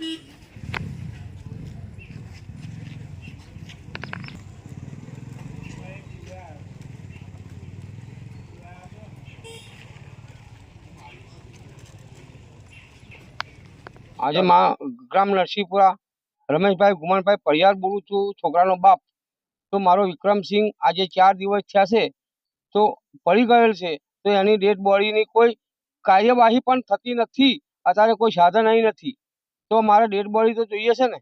આજે મા ગ્રામ નરસિંહપુરા રમેશભાઈ ગુમાનભાઈ પરિયાર બોલું છું, છોકરાનો બાપ. તો મારો વિક્રમસિંહ આજે ચાર દિવસ થયા છે. તો પડી ગયેલ છે. તો એની ડેડ બોડીની કોઈ કાર્યવાહી પણ થતી નથી. અત્યારે કોઈ સાધન અહીં નથી. તો મારે ડેડ બોડી તો જોઈએ છે ને.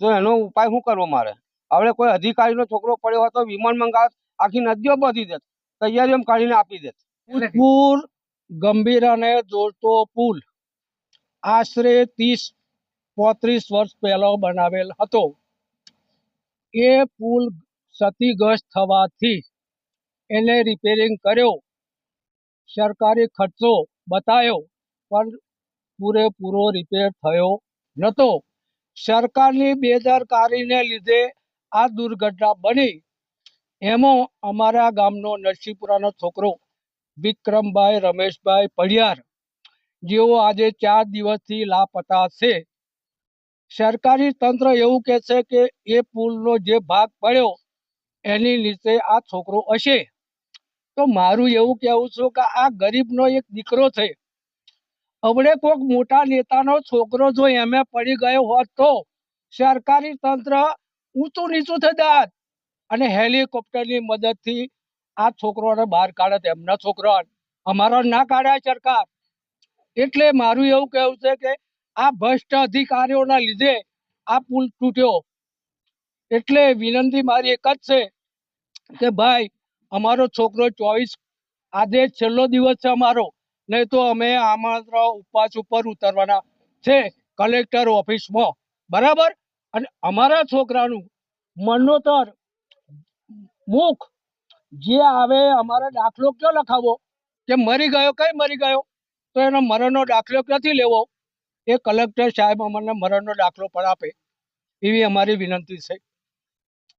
તો એનો ઉપાય શું કરવો મારે? હવે કોઈ અધિકારીનો છોકરો પડ્યો હોય તો વિમાન મંગાવ, આખી નદીઓ બધી દેત તૈયારીઓ કાઢીને આપી દેત ભૂતપૂર ગંભીરાને જોડતો પુલ. આશરે ત્રીસ, પોત્રીસ વર્ષ પહેલો બનાવેલ હતો. એ પુલ ક્ષતિગ્રસ્ત થવાથી એને રિપેરિંગ કર્યો. સરકારી ખર્ચો બતાવ્યો, પણ પૂરેપૂરો રિપેર થયો નહોતો સરકારની બેદરકારીને લીધે આ દુર્ઘટના બની. એમાં અમારા ગામનો નરસિંહપુરાનો છોકરો વિક્રમભાઈ રમેશભાઈ પડિયાર જેઓ આજે ચાર દિવસથી લાપતા છે. સરકારી તંત્ર એવું કહે છે કે એ પુલનો જે ભાગ પડ્યો એની નીચે આ છોકરો હશે. તો મારું એવું કહેવું છું કે આ ગરીબનો એક દીકરો છે. હવડે કોઈક મોટા નેતાનો છોકરો જો એમે પડી ગયો હોત તો સરકારી તંત્ર ઊંચું નીચું થઈ જાત. અને હેલિકોપ્ટરની મદદથી આ છોકરોને બહાર કાઢત એમના છોકરો અમારો ના કાઢ્યા સરકાર. એટલે મારું એવું કહેવું છે કે આ ભ્રષ્ટ અધિકારીઓના લીધે આ પુલ તૂટ્યો. એટલે વિનંતી મારી એક જ છે કે ભાઈ, અમારો છોકરો ચોવીસ, આજે છેલ્લો દિવસ છે અમારો. નહીં તો અમે આમંત્ર ઉપવાસ ઉપર ઉતરવાના છે કલેક્ટર ઓફિસમાં. બરાબર? અને અમારા છોકરાનું મરણોત્તર મુખ જે આવે અમારો દાખલો કયો લખાવો? કે મરી ગયો, કઈ મરી ગયો? તો એનો મરણનો દાખલો નથી લેવો? એ કલેક્ટર સાહેબ અમને મરણનો દાખલો પણ આપે એવી અમારી વિનંતી છે.